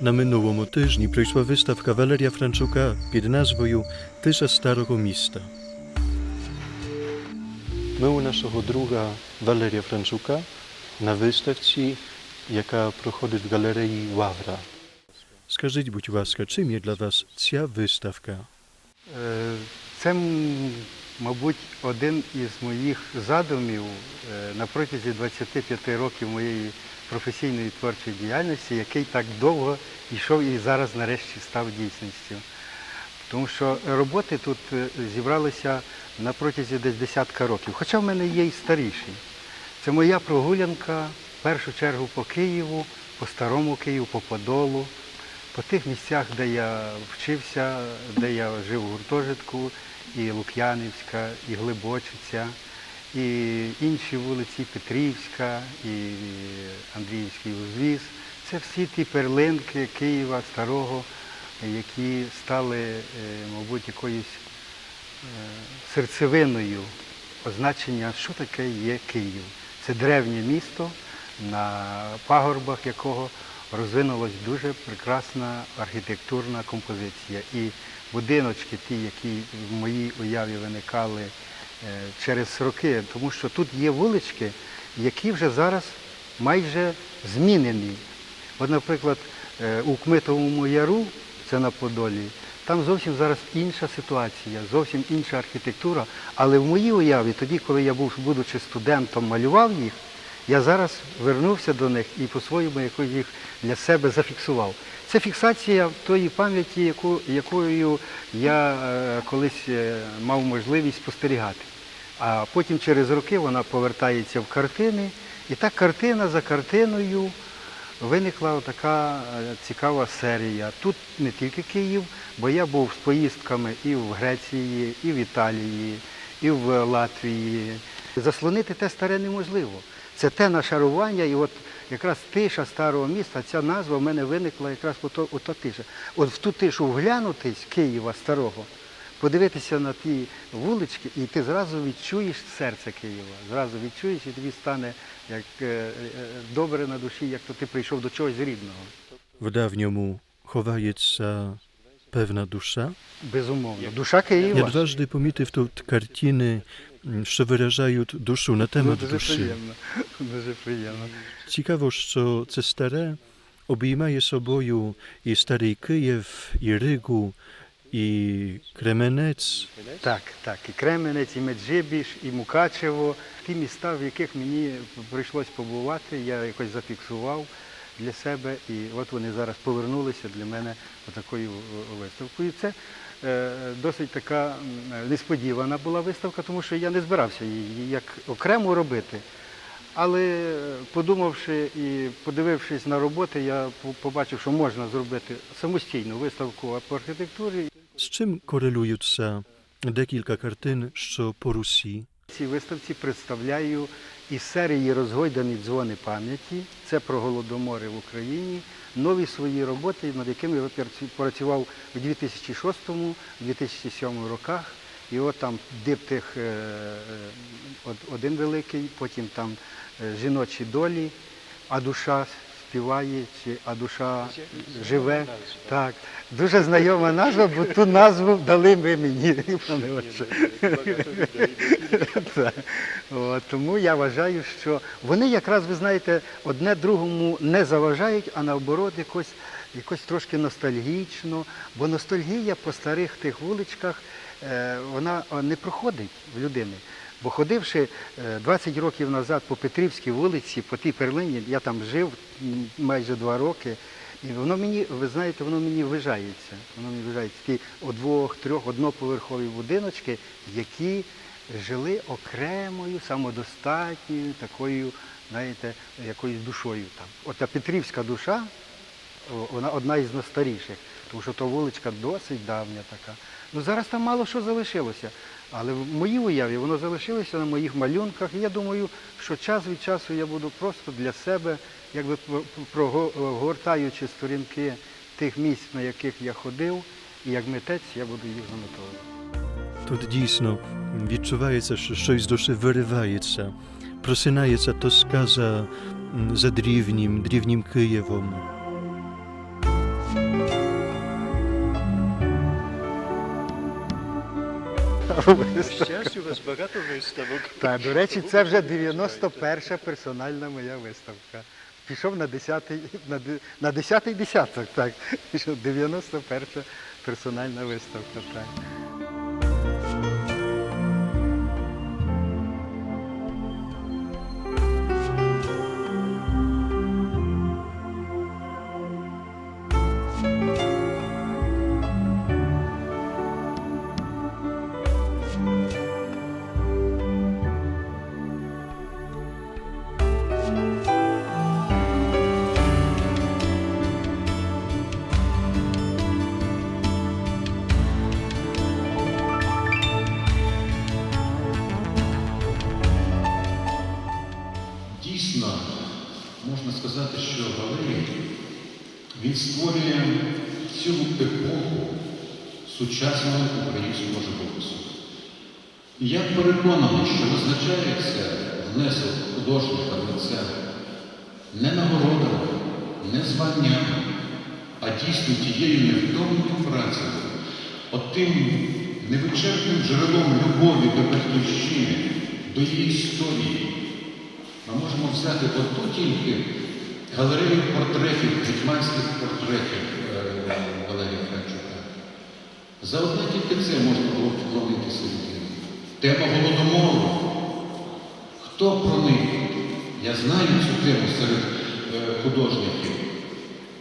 На минулому тижні прийшла виставка Валерія Франчука під назвою Тиша старого міста. Ми у нашого друга Валерія Франчука на виставці, яка проходить в галереї Лавра. Скажіть, будь ласка, чим є для вас ця виставка? Це, мабуть, один із моїх задумів на протязі 25 років моєї професійної творчої діяльності, який так довго йшов і зараз нарешті став дійсністю. Тому що роботи тут е, зібралися на протязі десь десятка років. Хоча в мене є і старіші. Це моя прогулянка в першу чергу по Києву, по старому Києву, по Подолу, по тих місцях, де я вчився, де я жив у гуртожитку, і Лук'янівська, і Глибочиця, і інші вулиці Петрівська, і Андріївський узвіз. Це всі ті перлинки Києва старого, які стали, е, мабуть, якоюсь е, серцевиною означення, що таке є Київ. Це древнє місто, на пагорбах якого розвинулась дуже прекрасна архітектурна композиція. І будиночки, ті, які в моїй уяві виникали через роки, тому що тут є вулички, які вже зараз майже змінені. От, наприклад, е, у Кмитовому яру, це на Подолі, там зовсім зараз інша ситуація, зовсім інша архітектура. Але в моїй уяві, тоді, коли я був, будучи студентом, малював їх, я зараз вернувся до них і по-своєму якось їх для себе зафіксував. Це фіксація тої пам'яті, яку, якою я е, колись е, мав можливість спостерігати. А потім через роки вона повертається в картини, і так картина за картиною виникла така е, цікава серія. Тут не тільки Київ, бо я був з поїздками і в Греції, і в Італії, і в Латвії. Заслонити те старе неможливо. Це те нашарування, і от якраз тиша старого міста, ця назва в мене виникла якраз ото, ото тиша. От в ту тишу вглянутись Києва старого, подивитися на ті вулички, і ти зразу відчуєш серце Києва. Зразу відчуєш, і тобі стане як е, е, добре на душі, як то ти прийшов до чогось рідного. W dawniemu chowaється pewna dusza. Безумовно. Душа Києва. Я дважды помітив тут картини, що виражають душу на Ну, temat дуже duszy. приємно. Дуже приємно. Цікаво, що це старе обіймає собою і Старий Київ, і Ригу, і Кременець. Так, так. І Кременець, і Меджибіж, і Мукачево. Ті міста, в яких мені прийшлось побувати, я якось зафіксував для себе. І от вони зараз повернулися для мене такою виставкою. Це е, досить така несподівана була виставка, тому що я не збирався її як окремо робити. Але е, подумавши і подивившись на роботи, я побачив, що можна зробити самостійну виставку по архітектурі. З чим корелюються декілька картин, що по Русі? Цій виставці представляю із серії Розгойдані дзвони пам'яті. Це про голодомори в Україні. Нові свої роботи, над якими я працював у 2006-2007 роках. І от там диптих е, е, од- один великий, потім там е, жіночі долі, а душа співає, чи а душа живе. Так. Дуже знайома назва, бо ту назву дали ви мені. Тому я вважаю, що вони якраз, ви знаєте, одне другому не заважають, а наоборот якось, якось трошки ностальгічно, бо ностальгія по старих тих вуличках, е, вона е, не проходить в людини. Бо ходивши е, 20 років назад по Петрівській вулиці, по тій перлині, я там жив майже два роки, і воно мені, ви знаєте, воно мені вижається. Воно мені вижається. Такі о двох, трьох, одноповерхові будиночки, які жили окремою, самодостатньою, такою, знаєте, якоюсь душою там. От Петрівська душа, вона одна із найстаріших, тому що то вуличка досить давня така. Ну зараз там мало що залишилося. Але в моїй уяві воно залишилося на моїх малюнках. І я думаю, що час від часу я буду просто для себе, якби прогортаючи сторінки тих місць, на яких я ходив, і як митець я буду їх занотовувати. Тут дійсно відчувається, що щось з душі виривається, просинається тоска за, за дрівнім, дрівнім Києвом. Щастя, у вас багато виставок. Так, до речі, це вже 91-ша персональна моя виставка. Пішов на 10-й на, 10 десяток, так. Пішов 91-ша персональна виставка. так. Сказати, що Валерій він створює цілу епоху сучасного українського живопису. І я переконаний, що визначається внесок художника в це не нагородами, не званнями, а дійсно тією невтомною працею, отим невичерпним джерелом любові до батьківщини, до її історії. Ми можемо взяти оту тільки галерею портретів, гетьманських портретів е, Валерія Франчука. За одне тільки це можна було вклонитися людині. Тема голодомору. Хто про них? Я знаю цю тему серед е, художників.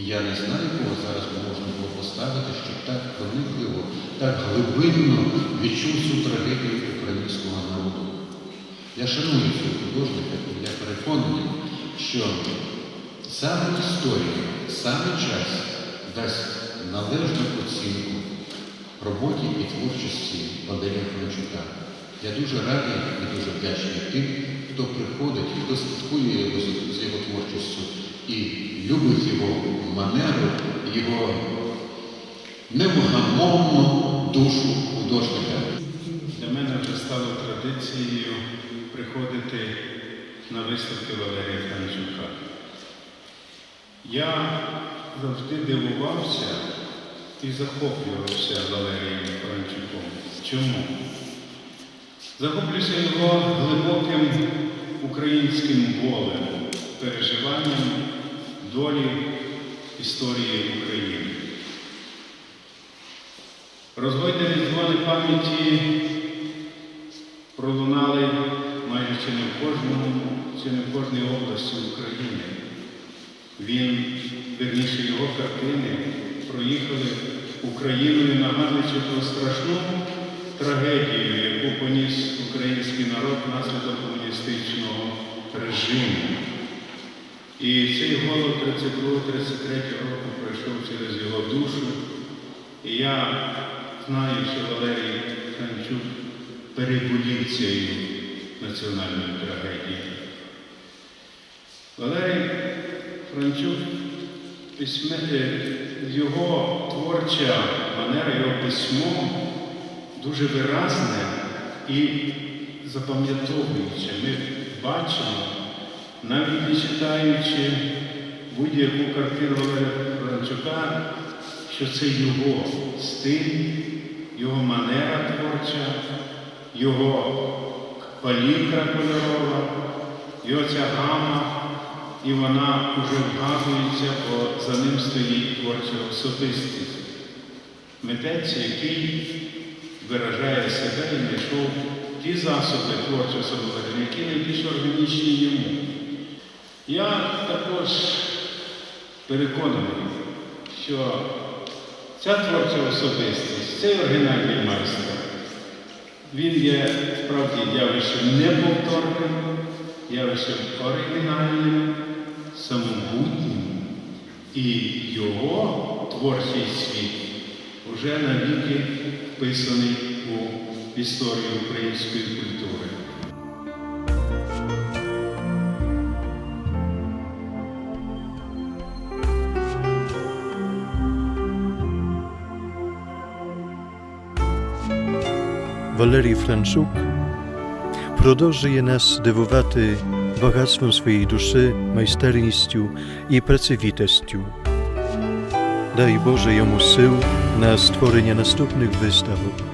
І я не знаю, кого зараз можна було поставити, щоб так проникливо, так глибинно відчув цю трагедію українського народу. Я шаную цього художника, і я переконаний, що саме історія, саме час дасть належну оцінку роботі і творчості Валерія Франчука. Я дуже радий і дуже вдячний тим, хто приходить, хто слідкує його з- з його творчістю і любить його манеру, його невгамовну душу художника. Для мене вже стало традицією приходити на виставки Валерія Франчука. Я завжди дивувався і захоплювався Валерієм Франчуком. Чому? Захоплююся його глибоким українським болем, переживанням долі історії України. Розгойдені дзвони пам'яті пролунали майже чи не в кожному, чи не в кожній області України. Він, вірніше його картини, проїхали Україною, нагадуючи про страшну трагедію, яку поніс український народ внаслідок комуністичного режиму. І цей голод 32-33 року пройшов через його душу. І я знаю, що Валерій Франчук переболів цією національною трагедією. Валерій Франчук, його творча манера, його письмо дуже виразне і запам'ятовуюче. Ми бачимо, навіть не читаючи будь-яку картину Франчука, що це його стиль, його манера творча, його палітра кольорова, його ця гама, і вона вже вгадується, бо за ним стоїть творча особистість. Митець, який виражає себе і знайшов ті засоби творчого самовираження, які найбільш органічні йому. Я також переконаний, що ця творча особистість, цей оригінальний майстер, він є справді явищем неповторним, явищем оригінальним, самобутнім, і його творчий світ вже навіки вписаний у історію української культури. Валерій Франчук продовжує нас дивувати багатством своєї душі, майстерністю і працьовитістю. Дай Боже йому сил на створення наступних виставок.